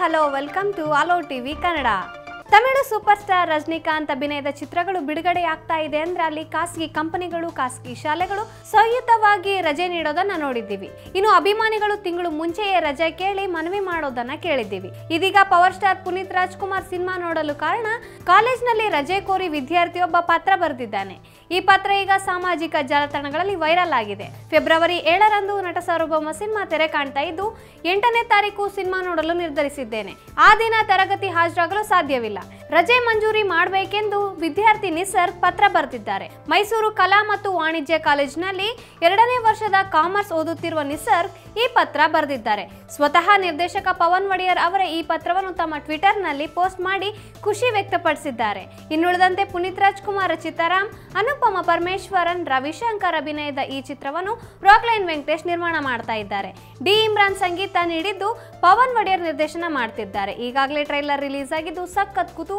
Hello welcome to Allo TV Kannada Tamil super star Rajinikanth ಅಭಿನಯದ ಚಿತ್ರಗಳು ಬಿಡುಗಡೆ ಆಗ್ತಾ ಇದೆ ಅಂದ್ರೆ ಅಲ್ಲಿ ಖಾಸಗಿ ಕಂಪನಿಗಳು, ಖಾಸಗಿ ಶಾಲೆಗಳು ಸಂಯುಕ್ತವಾಗಿ ರಜೆ ನೀಡೋದನ್ನ ನೋಡಿದ್ದೀವಿ. ಇನ್ನು ಅಭಿಮಾನಿಗಳು ತಿಂಗಳು ಮುಂಚೆಯೇ ರಜೆ ಕೇಳಿ ಮನವಿ ಮಾಡೋದನ್ನ ಕೇಳಿದ್ದೀವಿ. ಇದೀಗ power star Puneeth Rajkumar cinema ನೋಡಲು ಕಾರಣ ಕಾಲೇಜ್ನಲ್ಲಿ ರಜೆ ಕೋರಿ ವಿದ್ಯಾರ್ಥಿಯೊಬ್ಬ ಪತ್ರ ಬರೆದಿದ್ದಾನೆ. ಈ ಪತ್ರ ಈಗ ಸಾಮಾಜಿಕ ಜಾಲತಾಣಗಳಲ್ಲಿ ವೈರಲ್ ಆಗಿದೆ. ಫೆಬ್ರವರಿ ಏಳರಂದು ನಟ ಸಾರ್ವಭೌಮ ಸಿನಿಮಾ ತೆರೆ ಕಾಣ್ತಾ ಇದ್ದು, ಎಂಟನೇ ತಾರೀಕು ಸಿನಿಮಾ ನೋಡಲು ನಿರ್ಧರಿಸಿದ್ದೇನೆ. ಆ ದಿನ ತರಗತಿ ಹಾಜರಾಗಲು ಸಾಧ್ಯವಿಲ್ಲ. Puebla. ರಜೆ ಮಂಜೂರಿ ಮಾಡಬೇಕೆಂದು ವಿದ್ಯಾರ್ಥಿ ನಿಸರ್ಗ್ ಪತ್ರ ಬರೆದಿದ್ದಾರೆ ಮೈಸೂರು ಕಲಾ ಮತ್ತು ವಾಣಿಜ್ಯ ಕಾಲೇಜಿನಲ್ಲಿ ಎರಡನೇ ವರ್ಷದ ಕಾಮರ್ಸ್ ಓದುತ್ತಿರುವ ನಿಸರ್ಗ್ ಈ ಪತ್ರ ಬರೆದಿದ್ದಾರೆ. ಸ್ವತಃ ನಿರ್ದೇಶಕ ಪವನ್ ಒಡೆಯರ್ ಅವರ ಈ ಪತ್ರವನ್ನು ತಮ್ಮ ಟ್ವಿಟರ್ನಲ್ಲಿ ಪೋಸ್ಟ್ ಮಾಡಿ ಖುಷಿ ವ್ಯಕ್ತಪಡಿಸಿದ್ದಾರೆ. ಇನ್ನುಳಿದಂತೆ ಪುನೀತ್ ರಾಜ್ಕುಮಾರ್ ಚಿತ್ತಾರಾಮ್ ಅನುಪಮ ಪರಮೇಶ್ವರನ್, ರವಿಶಂಕರ್ ಅಭಿನಯದ ಈ ಚಿತ್ರವನ್ನು ರಾಕ್ಲೈನ್ ವೆಂಕಟೇಶ್ ನಿರ್ಮಾಣ ಮಾಡ್ತಾ ಇದ್ದಾರೆ. ಡಿ. ಇಮ್ರಾನ್ ಸಂಗೀತ ನೀಡಿದ್ದು ಪವನ್ ಒಡೆಯರ್ ನಿರ್ದೇಶನ ಮಾಡ್ತಿದ್ದಾರೆ. ಈಗಾಗಲೇ ಟ್ರೈಲರ್ ರಿಲೀಸ್ ಆಗಿದ್ದು ಸಖತ್ ಕುತೂಹಲ